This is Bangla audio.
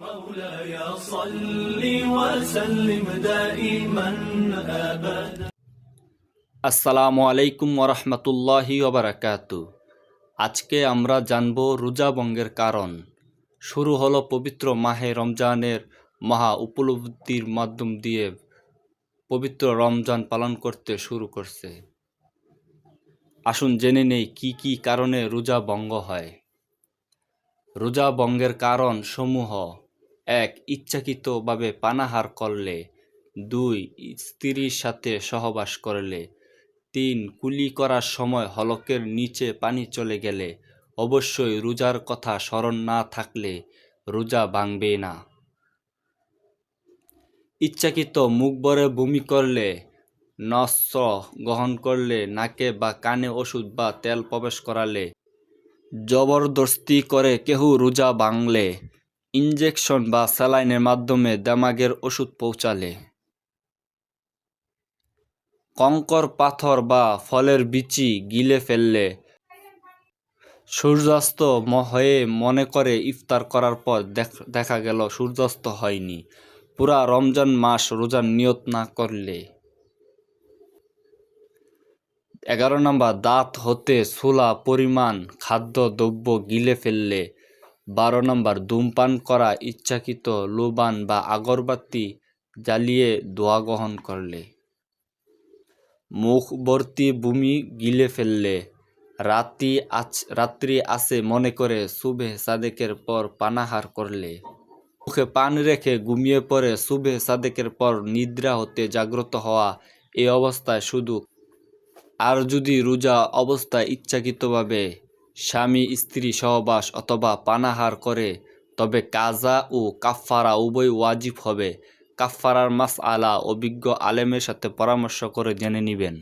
مولاي صل وسلم دائما ابدا আসসালামু আলাইকুম ওরহমতুল্লাহি ওবরাকাতু আজকে আমরা জানব রোজা ভঙ্গের কারণ শুরু হলো পবিত্র মাহে রমজানের মহা উপলব্ধির মাধ্যম দিয়ে পবিত্র রমজান পালন করতে শুরু করছে আসুন জেনে নেই কি কি কারণে রোজা ভঙ্গ হয় রোজা ভঙ্গের কারণ সমূহ এক ইচ্ছাকৃতভাবে পানাহার করলে, দুই স্ত্রীর সাথে সহবাস করলে, তিন কুলি করার সময় হলকের নিচে পানি চলে গেলে, অবশ্যই রোজার কথা স্মরণ না থাকলে রোজা ভাঙবে না। ইচ্ছাকৃত মুখ ভরে বমি করলে নস্র গ্রহণ করলে, নাকে বা কানে ওষুধ বা তেল প্রবেশ করালে, জবরদস্তি করে কেহ রোজা ভাঙলে ইঞ্জেকশন বা স্যালাইনের মাধ্যমে দামাগের ওষুধ পৌঁছালে। কঙ্কর পাথর বা ফলের বিচি গিলে ফেললে। সূর্যাস্ত হয়ে মনে করে ইফতার করার পর দেখা গেল সূর্যাস্ত হয়নি। পুরা রমজান মাস রোজার নিয়ত না করলে। এগারো নম্বর, দাঁত হতে ছোলা পরিমাণ, খাদ্য, দ্রব্য গিলে ফেললে। বারো নম্বর, ধূমপান করা ইচ্ছাকৃত লোবান বা আগরবাতি জ্বালিয়ে দোয়া গ্রহণ করলে। মুখবর্তী ভূমি গিলে ফেললে। রাতি আছ, রাত্রি আছে মনে করে শুভে সাদেকের পর পানাহার করলে। মুখে পান রেখে ঘুমিয়ে পড়ে শুভে সাদেকের পর নিদ্রা হতে জাগ্রত হওয়া এই অবস্থায় শুধু। আর যদি রোজা অবস্থায় ইচ্ছাকৃতভাবে স্বামী, স্ত্রী সহবাস অথবা পানাহার করে, তবে কাজা ও কাফফারা উভয় ওয়াজিব হবে। কাফফারার মাস আলা অভিজ্ঞ আলেমের সাথে পরামর্শ করে জেনে নেবেন।